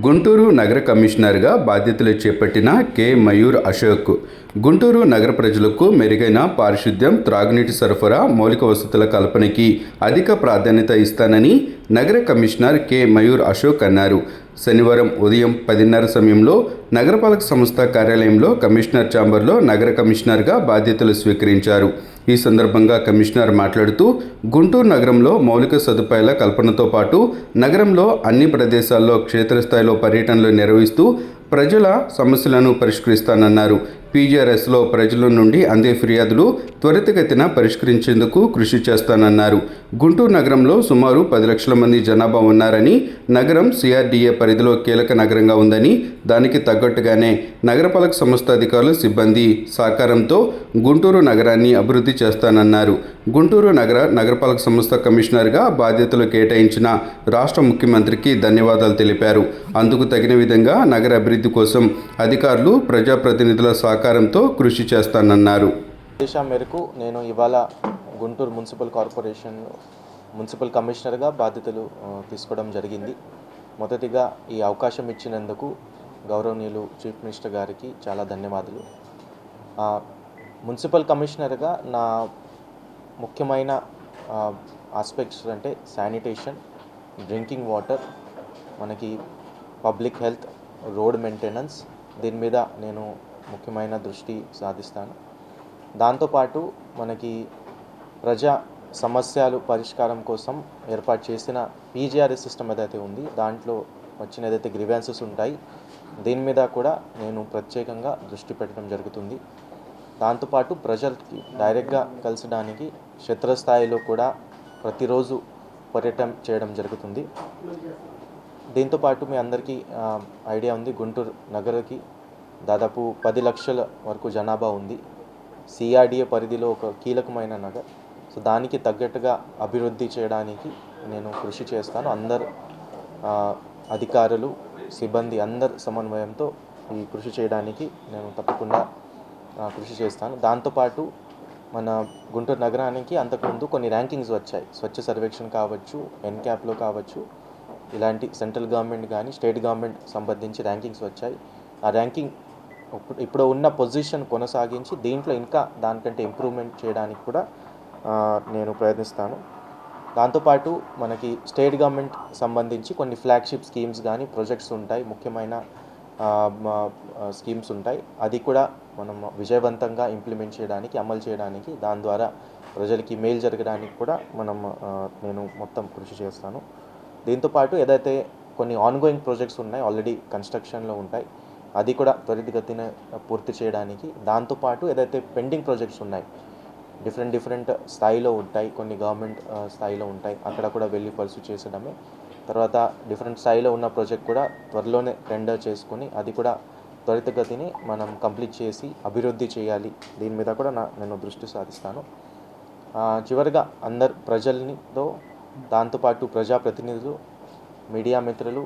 గుంటూరు నగర కమిషనర్గా బాధ్యతలు చేపట్టిన కె. మయూర్ అశోక్. గుంటూరు నగర ప్రజలకు మెరుగైన పారిశుద్ధ్యం త్రాగునీటి సరఫరా మౌలిక వసతుల కల్పనకి అధిక ప్రాధాన్యత ఇస్తానని నగర కమిషనర్ కె. మయూర్ అశోక్ అన్నారు. శనివారం ఉదయం పదిన్నర సమయంలో నగరపాలక సంస్థ కార్యాలయంలో కమిషనర్ ఛాంబర్లో నగర కమిషనర్గా బాధ్యతలు స్వీకరించారు. ఈ సందర్భంగా కమిషనర్ మాట్లాడుతూ గుంటూరు నగరంలో మౌలిక సదుపాయాల కల్పనతో పాటు నగరంలో అన్ని ప్రదేశాల్లో క్షేత్రస్థాయిలో పర్యటనలు నిర్వహిస్తూ ప్రజల సమస్యలను పరిష్కరిస్తానన్నారు. పీజీఆర్ఎస్లో ప్రజల నుండి అందే ఫిర్యాదులు త్వరితగతిన పరిష్కరించేందుకు కృషి చేస్తానన్నారు. గుంటూరు నగరంలో సుమారు పది లక్షల మంది జనాభా ఉన్నారని నగరం సిఆర్డీఏ పరిధిలో కీలక నగరంగా ఉందని దానికి తగ్గట్టుగానే నగరపాలక సంస్థ అధికారులు సిబ్బంది సహకారంతో గుంటూరు నగరాన్ని అభివృద్ధి చేస్తానన్నారు. గుంటూరు నగర నగరపాలక సంస్థ కమిషనర్గా బాధ్యతలు కేటాయించిన రాష్ట్ర ముఖ్యమంత్రికి ధన్యవాదాలు తెలిపారు. అందుకు తగిన విధంగా నగర అభివృద్ధి కోసం అధికారులు ప్రజాప్రతినిధుల సహకారంతో కృషి చేస్తానన్నారు. ఆదేశం మేరకు నేను ఇవాళ గుంటూరు మున్సిపల్ కార్పొరేషన్ మున్సిపల్ కమిషనర్గా బాధ్యతలు తీసుకోవడం జరిగింది. మొదటిగా ఈ అవకాశం ఇచ్చినందుకు గౌరవనీయులు చీఫ్ మినిస్టర్ గారికి చాలా ధన్యవాదాలు. మున్సిపల్ కమిషనర్గా నా ముఖ్యమైన ఆస్పెక్ట్స్ అంటే శానిటేషన్ డ్రింకింగ్ వాటర్ మనకి పబ్లిక్ హెల్త్ రోడ్ మెయింటెనెన్స్ దీని మీద నేను ముఖ్యమైన దృష్టి సాధిస్తాను. దాంతోపాటు మనకి ప్రజా సమస్యలు పరిష్కారం కోసం ఏర్పాటు చేసిన పీజీఆర్ఎస్ సిస్టమ్ ఏదైతే ఉంది దాంట్లో వచ్చిన ఏదైతే గ్రివెన్సెస్ ఉంటాయి దీని మీద కూడా నేను ప్రత్యేకంగా దృష్టి పెట్టడం జరుగుతుంది. దాంతోపాటు ప్రజలకి డైరెక్ట్గా కలిసడానికి క్షేత్రస్థాయిలో కూడా ప్రతిరోజు పర్యటన చేయడం జరుగుతుంది. దీంతోపాటు మీ అందరికీ ఐడియా ఉంది. గుంటూరు నగరకి దాదాపు పది లక్షల వరకు జనాభా ఉంది. సిఆర్డిఏ పరిధిలో ఒక కీలకమైన నగర్ సో దానికి తగ్గట్టుగా అభివృద్ధి చేయడానికి నేను కృషి చేస్తాను. అందరు అధికారులు సిబ్బంది అందరు సమన్వయంతో ఈ కృషి చేయడానికి నేను తప్పకుండా కృషి చేస్తాను. దాంతోపాటు మన గుంటూరు నగరానికి అంతకుముందు కొన్ని ర్యాంకింగ్స్ వచ్చాయి. స్వచ్ఛ సర్వేక్షణ కావచ్చు ఎన్క్యాప్లో కావచ్చు ఇలాంటి సెంట్రల్ గవర్నమెంట్ కానీ స్టేట్ గవర్నమెంట్ సంబంధించి ర్యాంకింగ్స్ వచ్చాయి. ఆ ర్యాంకింగ్ ఇప్పుడు ఇప్పుడు ఉన్న పొజిషన్ కొనసాగించి దీంట్లో ఇంకా దానికంటే ఇంప్రూవ్మెంట్ చేయడానికి కూడా నేను ప్రయత్నిస్తాను. దాంతోపాటు మనకి స్టేట్ గవర్నమెంట్ సంబంధించి కొన్ని ఫ్లాగ్షిప్ స్కీమ్స్ కానీ ప్రాజెక్ట్స్ ఉంటాయి. ముఖ్యమైన స్కీమ్స్ ఉంటాయి. అది కూడా మనం విజయవంతంగా ఇంప్లిమెంట్ చేయడానికి అమలు చేయడానికి దాని ద్వారా ప్రజలకి మేలు జరగడానికి కూడా మనం నేను మొత్తం కృషి చేస్తాను. దీంతోపాటు ఏదైతే కొన్ని ఆన్గోయింగ్ ప్రాజెక్ట్స్ ఉన్నాయి ఆల్రెడీ కన్స్ట్రక్షన్లో ఉంటాయి. అది కూడా త్వరితగతిన పూర్తి చేయడానికి. దాంతోపాటు ఏదైతే పెండింగ్ ప్రాజెక్ట్స్ ఉన్నాయి డిఫరెంట్ డిఫరెంట్ స్థాయిలో ఉంటాయి కొన్ని గవర్నమెంట్ స్థాయిలో ఉంటాయి అక్కడ కూడా వెళ్ళి పర్సూ చేసడమే తర్వాత డిఫరెంట్ స్థాయిలో ఉన్న ప్రాజెక్ట్ కూడా త్వరలోనే టెండర్ చేసుకుని అది కూడా త్వరితగతిని మనం కంప్లీట్ చేసి అభివృద్ధి చేయాలి. దీని మీద కూడా నా నేను దృష్టి సాధిస్తాను. చివరిగా అందరు ప్రజలనితో దాంతోపాటు ప్రజాప్రతినిధులు మీడియా మిత్రులు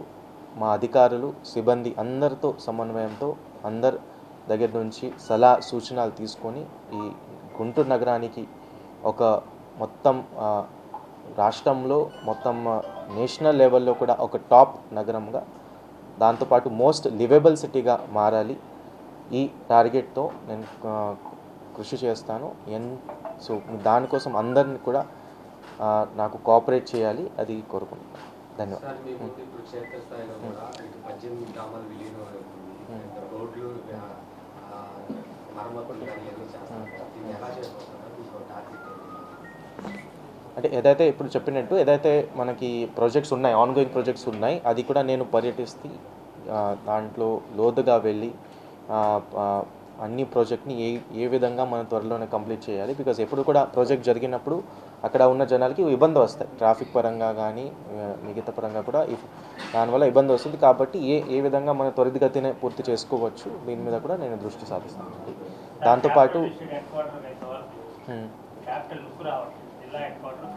అధికారులు సిబ్బంది అందరితో సమన్వయంతో అందరి దగ్గర నుంచి సలహా సూచనలు తీసుకొని ఈ గుంటూరు నగరానికి ఒక మొత్తం రాష్ట్రంలో మొత్తం నేషనల్ లెవెల్లో కూడా ఒక టాప్ నగరంగా దాంతోపాటు మోస్ట్ లివెబుల్ సిటీగా మారాలి. ఈ టార్గెట్తో నేను కృషి చేస్తాను. ఎన్ సో దానికోసం అందరిని కూడా నాకు కోఆపరేట్ చేయాలి. అది కోరుకుంటున్నాను. అంటే ఏదైతే ఇప్పుడు చెప్పినట్టు ఏదైతే మనకి ప్రాజెక్ట్స్ ఉన్నాయి ఆన్గోయింగ్ ప్రాజెక్ట్స్ ఉన్నాయి అది కూడా నేను పర్యటిస్తే దాంట్లో లోతుగా వెళ్ళి అన్ని ప్రాజెక్ట్ని ఏ ఏ విధంగా మనం త్వరలోనే కంప్లీట్ చేయాలి? బికాజ్ ఎప్పుడు కూడా ప్రాజెక్ట్ జరిగినప్పుడు అక్కడ ఉన్న జనాలకి ఇబ్బంది వస్తాయి. ట్రాఫిక్ పరంగా కానీ మిగతా పరంగా కూడా ఇఫ్- దానివల్ల ఇబ్బంది వస్తుంది. కాబట్టి ఏ ఏ విధంగా మనం త్వరితగతినే పూర్తి చేసుకోవచ్చు దీని మీద కూడా నేను దృష్టి సాధిస్తాను దాంతోపాటు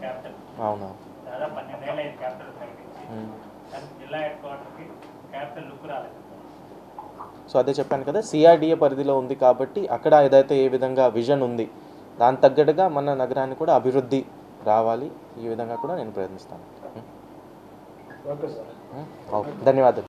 క్యాపిటల్ అవునా. కానీ జిల్లా హెడ్ క్వార్టర్కి క్యాపిటల్ లుక్ రాలేదు. సో అదే చెప్పాను కదా సిఆర్డిఏ పరిధిలో ఉంది కాబట్టి అక్కడ ఏదైతే ఏ విధంగా విజన్ ఉంది దాని తగ్గట్టుగా మన నగరాన్ని కూడా అభివృద్ధి రావాలి. ఈ విధంగా కూడా నేను ప్రయత్నిస్తాను. ఓకే. ధన్యవాదాలు.